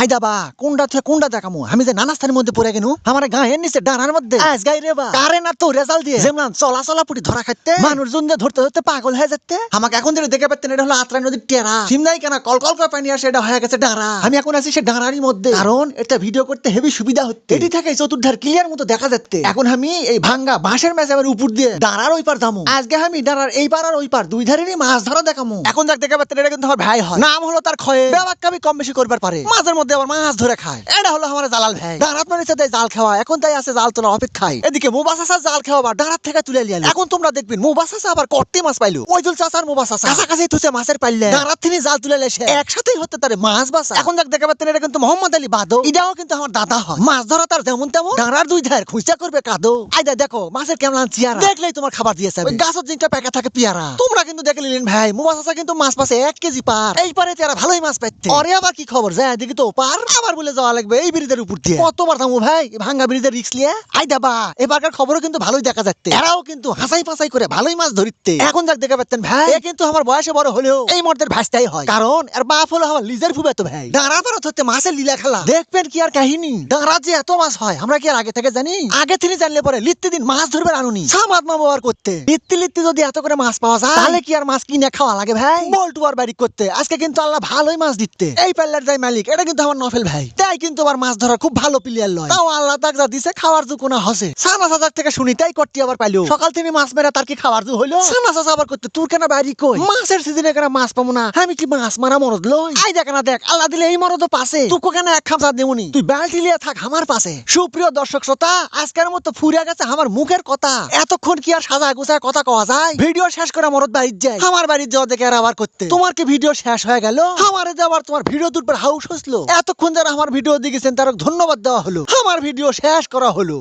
আইদা বা কোনটা থেকে কোনটা দেখামু? আমি যে নানাস্থানের মধ্যে পড়ে গেনু আমার গায়ের নিচে ডানার মধ্যে। আজ গাই রে বা। কারে না তো রেজাল্ট দিয়ে। যেমন চলা চলা পুটি ধরা খাইতে। মানুষজন যে ধরতে ধরতে পাগল হয়ে যাচ্ছে আমাকে এখন যেটা দেখে পাচ্ছেন এটা হলো আত্রাই নদীর টেরা। সিমনাই কেন কল কল করে পানি আসে এটা হয়ে গেছে ডাঁড়া। আমি এখন আছি সে ডাঁড়ারই মধ্যে। কারণ এটা ভিডিও করতে হেভি সুবিধা হচ্ছে। এটি থেকে চতুর্ধার ক্লিয়ার মতো দেখা যাচ্ছে। এখন আমি এই ভাঙ্গা বাঁশের মেজাবের উপর দিয়ে ডাঁড়ার ওই পার দামু আজকে আমি ডাঁড়ার এই পার আর ওই পার দুই ধারেরই মাছ ধরা দেখামু। এখন যাক দেখে পাচ্ছেন এটা কিন্তু আমার ভাই হয়। নাম হলো তার খয়ে বেবাক্কা আমি কম বেশি করবার পারে। মাঝের মধ্যে আবার মাছ ধরে খায়। এটা হলো আমার জালাল ভাই। ডাঁড়াত মানে দেয় জাল খাওয়া এখন তাই আছে জাল তোলা অপেক্ষায়। এদিকে মোবাসাসা জাল খাওয়া আবার ডাঁড়াত থেকে তুলে লিয়ালি এখন তোমরা দেখবেন মোবাসাসা আবার কট্টি মাছ পাইলো। ওই জুল চাচার মোবাসাসা। কাছাকাছি তুছে মাছের পাইলে। ডাঁড়াত থেকে জাল তুলে লেসে একসাথেই হতে তারে মাছ বাসা। এখন যাক দেখে পাচ্ছেন এটা কিন্তু মোহাম্মদ আলী বাদো। এটাও কিন্তু আমার দাদা হয়। মাছ ধরা তার যেমন তেমন। ডাঁড়ার দুই ধার খুঁজা করবে কাদো। আইদা দেখো মাছের কেমন চেয়ারা দেখলেই তোমার খাবার দিয়েছে গাছের জিনটা প্যাকা থাকে পিয়ারা। তোমরা কিন্তু দেখে নিলেন ভাই মোবাসাসা কিন্তু মাছ পাশে এক কেজি পার। এই পারে তারা ভালোই মাছ পাইতে অরে আবার কি খবর? যায় দেখি তো পার আবার বলে যাওয়া লাগবে, এই উপর দিয়ে। কতবার থামো ভাই ভাঙ্গা রিক্স আই এবারকার খবরও কিন্তু ভালোই দেখা যাচ্ছে। এরাও কিন্তু হাসাই ফাসাই করে ভালোই মাছ ধরিতে এখন যাক পাচ্ছেন ভাই কিন্তু আমার বয়সে বড় হলেও এই মর্দের হয়। কারণ এর বাপ হলো আমার লিজের ভাই। দাঁড়া তারা হচ্ছে মাছের লীলা খেলা। দেখবেন কি আর কাহিনী? দাঁড়া যে এত মাছ হয়, আমরা কি আর আগে থেকে জানি? আগে থেকে জানলে পরে লিত্তি দিন মাছ ধরবে আনুনি সামাদ মা ব্যবহার করতে। লিত্তি লিত্তি যদি এত করে মাছ পাওয়া যায়, তাহলে কি আর মাছ কিনে খাওয়া লাগে ভাই? বল্টু আর বাড়ি করতে। আজকে কিন্তু আল্লাহ ভালোই মাছ দিতে এই পাল্লার যাই মালিক, এটা কিন্তু আমার নফেল ভাই। তাই কিন্তু আবার মাছ ধরা খুব ভালো প্লেয়ার লয়। তাও আল্লাহ তাক যা দিছে, খাওয়ার জু কোনা হসে। সানা সাজার থেকে শুনি, তাই করতে আবার পাইলো। সকাল থেকে মাছ মেরা, তার কি খাওয়ার জু হইল? সানা সাজা আবার করতে, তোর কেন বাড়ি কই? মাছের সিজনে কেন মাছ পাবো না। আমি কি মাছ মারা মরদ লই? আই দেখ না দেখ, আল্লাহ দিলে এই মরদ পাশে। তুকো কেন এক খামসা দেবনি তুই বালতি লিয়ে থাক আমার পাশে। সুপ্রিয় দর্শক শ্রোতা, আজকের মতো ফুরিয়া গেছে আমার মুখের কথা। এতক্ষণ কি আর সাজা গুছায় কথা কওয়া যায়? ভিডিও শেষ করে মরদ বাড়ির যায় আমার বাড়ির যাওয়া দেখে আর আবার করতে। তোমার কি ভিডিও শেষ হয়ে গেল? আমার যাবার তোমার ভিডিও দুটোর হাউস হসলো। এতক্ষণ যারা আমার ভিডিও দেখেছেন তারা ধন্যবাদ দেওয়া হলো। আমার ভিডিও শেষ করা হলো।